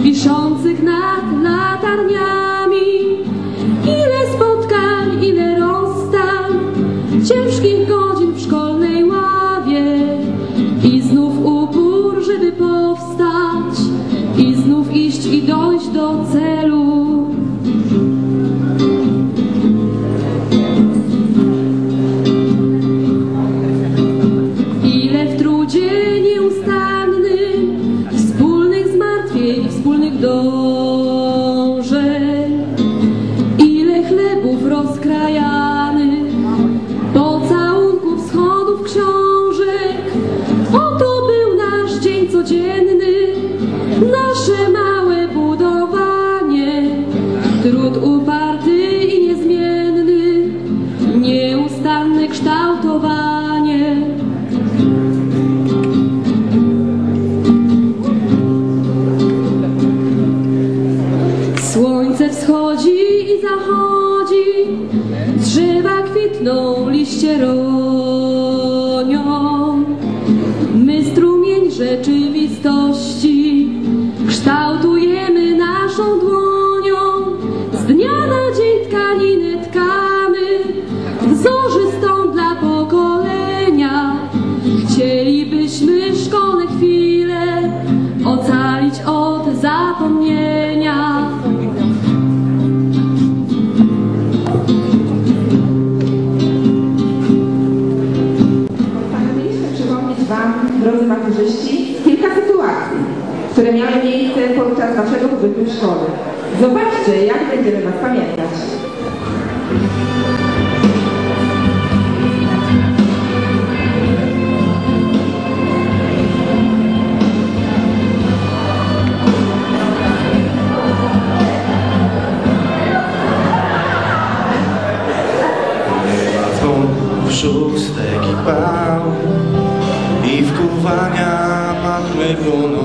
wiszących nad latarniami. Ile spotkań, ile rozstań, ciężkich godzin w szkolnej ławie i znów upór, żeby powstać i znów iść i dojść do celu. Boże, ile chlebów rozkrajanych, pocałunków, schodów, książek. Oto był nasz dzień codzienny, nasze małe budowanie, trud Słońce wschodzi i zachodzi, drzewa kwitną, liście ronią. My strumień rzeczywistości korzyści kilka sytuacji, które miały miejsce podczas naszego pobytu w szkole. Zobaczcie, jak będziemy Was pamiętać. i pał i Bruno.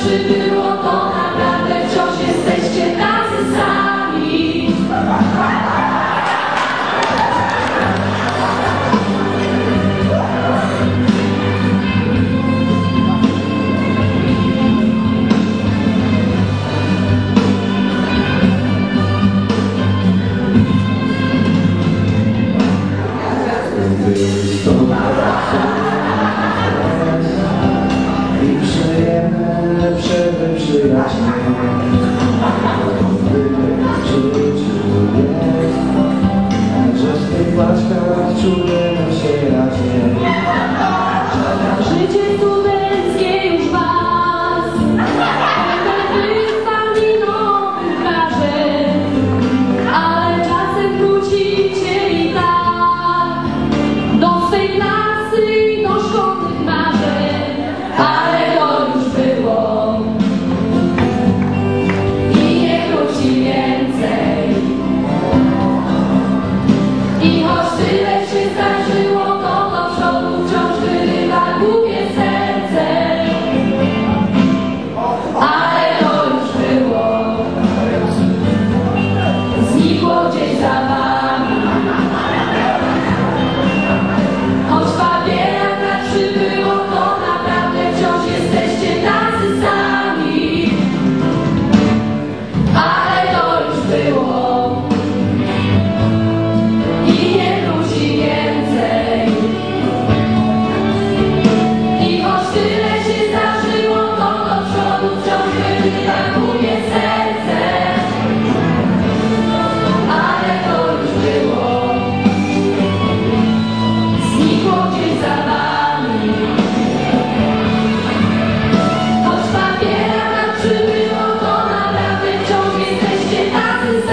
should do. should I change? Did I change? I just think myself to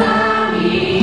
Sami.